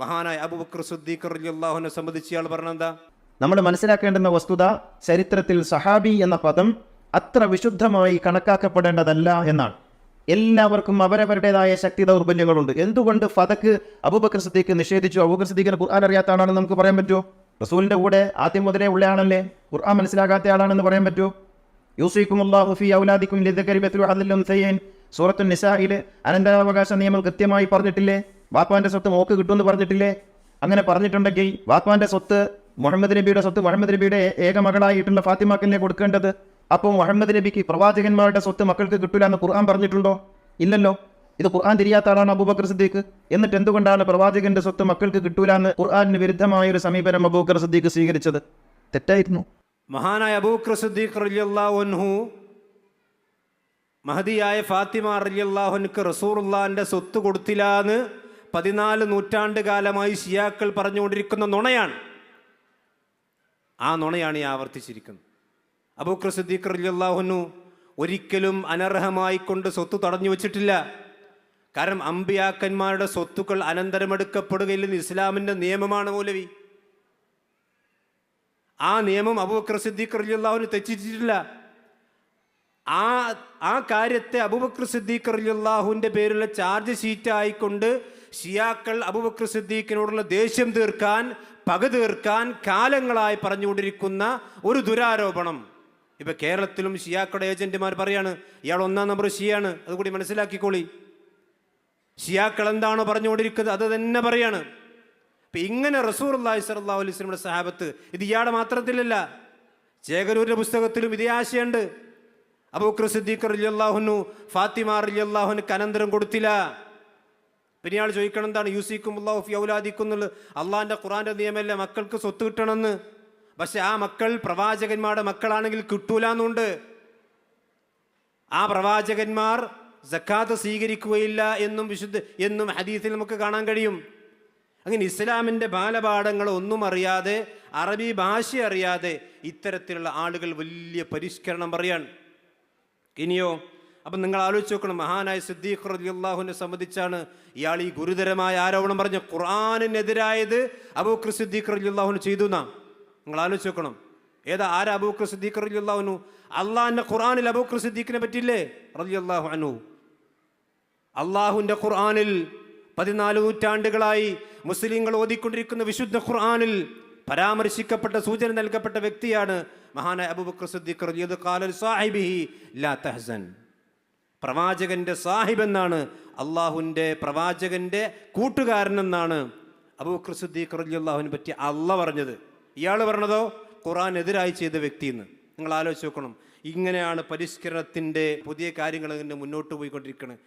മഹാനായ അബൂബക്കർ സുദ്ദീഖർ അള്ളാഹുനെ സംബന്ധിച്ച് ഇയാൾ പറഞ്ഞെന്താ? നമ്മൾ മനസ്സിലാക്കേണ്ടുന്ന വസ്തുത ചരിത്രത്തിൽ സഹാബി എന്ന പദം അത്ര വിശുദ്ധമായി കണക്കാക്കപ്പെടേണ്ടതല്ല എന്നാണ്. എല്ലാവർക്കും അവരവരുടേതായ ശക്തി ദൗർബല്യങ്ങളുണ്ട്. എന്തുകൊണ്ട് ഫതക്ക് അബൂബക്കർ സിദ്ദീഖ് നിഷേധിച്ചു? അബൂബക്കർ സദ്ദീഖിന് ഖുർആൻ അറിയാത്ത ആളാണെന്ന് നമുക്ക് പറയാൻ പറ്റുമോ? റസൂലിന്റെ കൂടെ ആദ്യം മുതലേ ഉള്ള ആളല്ലേ ഖുർആൻ മനസ്സിലാകാത്ത ആളാണെന്ന് പറയാൻ പറ്റുമോ? യൂസിക്കുമുല്ലാഹു ഫി ഔലാദിക്കും ലിദ്ദക്കരി ബത്ലു ഹദിൽ ഉൻസയൈൻ സൂറത്തു നിസാഹിൽ അനന്തരാവകാശ നിയമം കൃത്യമായി പറഞ്ഞിട്ടില്ലേ? വാപ്പാന്റെ സ്വത്ത് മോക്ക് കിട്ടുമെന്ന് പറഞ്ഞിട്ടില്ലേ? അങ്ങനെ പറഞ്ഞിട്ടുണ്ടെങ്കിൽ വാപ്പാന്റെ സ്വത്ത് മുഹമ്മദ് നബിയുടെ സ്വത്ത് മുഹമ്മദ് നബിയുടെ ഏക മകളായിട്ടുള്ള ഫാത്തിമാക്കലിനെ കൊടുക്കേണ്ടത്? അപ്പോൾ മുഹമ്മദ് നബിക്ക് പ്രവാചകന്മാരുടെ സ്വത്ത് മക്കൾക്ക് കിട്ടില്ല എന്ന് ഖുർആൻ പറഞ്ഞിട്ടുണ്ടോ? ഇല്ലല്ലോ. ഇത് ഖുർആൻ തിരിയാത്ത ആളാണ് അബൂബക്കർ സിദ്ദീഖ്. എന്നിട്ട് എന്തുകൊണ്ടാണ് പ്രവാചകന്റെ സ്വത്ത് മക്കൾക്ക് കിട്ടൂല എന്ന് ഖുർആാനിന് വിരുദ്ധമായ ഒരു സമീപനം അബൂബക്കർ സിദ്ദീഖ് സ്വീകരിച്ചത്? തെറ്റായിരുന്നു. മഹാനായ അബൂബക്കർ സിദ്ദീഖ് റളിയല്ലാഹു അൻഹു മഹദിയായ ഫാത്തിമ റലിയല്ലാഹുനക്ക് റസൂറുല്ലാന്റെ സ്വത്ത് കൊടുത്തില്ല എന്ന് പതിനാല് നൂറ്റാണ്ട് കാലമായി ഷിയാക്കൾ പറഞ്ഞുകൊണ്ടിരിക്കുന്ന നുണയാണ്. ആ നുണയാണ് ഈ ആവർത്തിച്ചിരിക്കുന്നത്. അബൂക്ര സിദ്ദീഖ് റളിയല്ലാഹുനു ഒരിക്കലും അനർഹമായി കൊണ്ട് സ്വത്ത് തടഞ്ഞു വച്ചിട്ടില്ല. കാരണം അമ്പിയാക്കന്മാരുടെ സ്വത്തുക്കൾ അനന്തരമെടുക്കപ്പെടുകയില്ലെന്ന് ഇസ്ലാമിന്റെ നിയമമാണ് മൗലവി. ആ നിയമം അബൂബക്കർ സിദ്ദീഖ് റളിയല്ലാഹുവിന് തെറ്റിച്ചിട്ടില്ല. ആ ആ കാര്യത്തെ അബൂബക്കർ സിദ്ദീഖ് റളിയല്ലാഹുവിന്റെ പേരിലുള്ള ചാർജ് ഷീറ്റ് ആയിക്കൊണ്ട് ഷിയാക്കൾ അബൂബക്കർ സിദ്ദീഖിനോടുള്ള ദേഷ്യം തീർക്കാൻ പക തീർക്കാൻ കാലങ്ങളായി പറഞ്ഞുകൊണ്ടിരിക്കുന്ന ഒരു ദുരാരോപണം. ഇപ്പൊ കേരളത്തിലും ഷിയാക്കളുടെ ഏജന്റുമാർ പറയാണ് ഇയാൾ ഒന്നാം നമ്പർ ഷിയാണ് അതുകൂടി മനസ്സിലാക്കിക്കോളി. ഷിയാക്കൾ എന്താണോ പറഞ്ഞുകൊണ്ടിരിക്കുന്നത് അത് തന്നെ പറയാണ്. ഇപ്പൊ ഇങ്ങനെ റസൂർ അള്ളാഹി സ്വലമിയുടെ സഹാബത്ത് ഇത് ഇയാളുടെ മാത്രത്തിലല്ല. ചേകരൂരിന്റെ പുസ്തകത്തിലും ഇതേ ആശയുണ്ട്. അബൂക്രസിദ്ദീഖർ സിദ്ദീഖ് റലിയല്ലാഹുനു ഫാത്തിമ റലിയല്ലാഹുന് അനന്തരം കൊടുത്തില്ല. പിന്നെ ഇയാൾ ചോദിക്കണം എന്താണ് യൂസിക്കും അള്ളാഹു ഫി ഔലാദിക്കും എന്നുള്ളത്? അള്ളാഹിന്റെ ഖുറാന്റെ നിയമല്ലേ മക്കൾക്ക് സ്വത്ത് കിട്ടണമെന്ന്? പക്ഷെ ആ മക്കൾ പ്രവാചകന്മാരുടെ മക്കളാണെങ്കിൽ കിട്ടൂല എന്നുണ്ട് ആ പ്രവാചകന്മാർ സക്കാത്ത് സ്വീകരിക്കുകയില്ല എന്നും വിശുദ്ധ എന്നും ഹദീസിൽ നമുക്ക് കാണാൻ കഴിയും. അങ്ങനെ ഇസ്ലാമിന്റെ ബാലപാഠങ്ങൾ ഒന്നും അറിയാതെ അറബി ഭാഷ അറിയാതെ ഇത്തരത്തിലുള്ള ആളുകൾ വലിയ പരിഷ്കരണം പറയാൻ ഇനിയോ അപ്പം നിങ്ങൾ ആലോചിച്ച് നോക്കണം. മഹാനായ സിദ്ദീഖ് റളിയല്ലാഹുവിനെ സംബന്ധിച്ചാണ് ഇയാൾ ഈ ഗുരുതരമായ ആരോപണം പറഞ്ഞ ഖുർആാനിനെതിരായത് അബൂഖർ സിദ്ദീഖ് റളിയല്ലാഹുവിന് ചെയ്തു എന്നാ നിങ്ങൾ ആലോചിച്ച് നോക്കണം. ഏതാ ആരാ അബൂഖർ സിദ്ദീഖ് റളിയല്ലാഹുനു അള്ളാഹിന്റെ ഖുർആാനിൽ അബൂഖർ സിദ്ദീഖിനെ പറ്റില്ലേ റളിയല്ലാഹു അനു അള്ളാഹുവിന്റെ ഖുർആാനിൽ പതിനാല് നൂറ്റാണ്ടുകളായി മുസ്ലിങ്ങൾ ഓതിക്കൊണ്ടിരിക്കുന്ന വിശുദ്ധ ഖുർആാനിൽ പരാമർശിക്കപ്പെട്ട സൂചന നൽകപ്പെട്ട വ്യക്തിയാണ് മഹാനായ അബൂബക്കർ സിദ്ദീഖ് റളിയല്ലാഹു ഖാലൽ സാഹിബിഹി ലാ തഹ്സൻ. പ്രവാചകന്റെ സാഹിബ് എന്നാണ് അള്ളാഹുവിന്റെ പ്രവാചകന്റെ കൂട്ടുകാരനെന്നാണ് അബൂബക്കർ സിദ്ദീഖ് റളിയല്ലാഹുവിനെ പറ്റി അല്ല പറഞ്ഞത്. ഇയാൾ പറഞ്ഞതോ? ഖുറാൻ എതിരായി ചെയ്ത വ്യക്തിയെന്ന്. നിങ്ങൾ ആലോചിച്ച് നോക്കണം. ഇങ്ങനെയാണ് പരിഷ്കരണത്തിന്റെ പുതിയ കാര്യങ്ങൾ ഇങ്ങനെ മുന്നോട്ട് പോയിക്കൊണ്ടിരിക്കുന്നത്